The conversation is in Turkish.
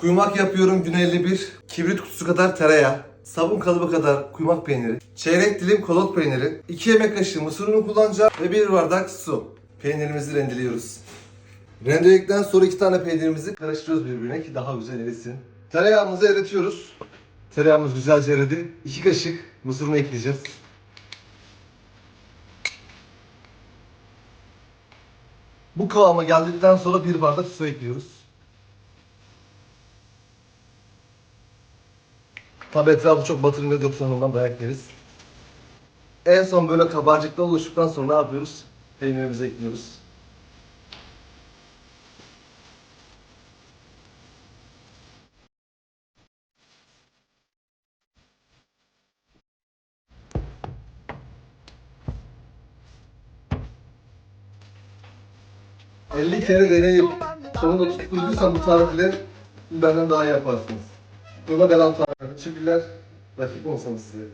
Kuymak yapıyorum gün 51. Kibrit kutusu kadar tereyağı. Sabun kalıbı kadar kuymak peyniri. Çeyrek dilim kolot peyniri. 2 yemek kaşığı mısır unu kullanacağım. Ve 1 bardak su. Peynirimizi rendeliyoruz. Rendeledikten sonra iki tane peynirimizi karıştırıyoruz birbirine ki daha güzel erisin. Tereyağımızı eritiyoruz. Tereyağımız güzelce eridi. 2 kaşık mısır unu ekleyeceğiz. Bu kıvama geldikten sonra bir bardak su ekliyoruz. Tabi etrafı çok batırınca yoksa ondan dayak yeriz. En son böyle kabarcıklar oluştuktan sonra ne yapıyoruz? Peynirimizi ekliyoruz. ...50 kere deneyip sonunda tutturduysan bu tarifleri benden daha iyi yaparsınız. Yola devam tarifi. Teşekkürler. Rakip olsanız size.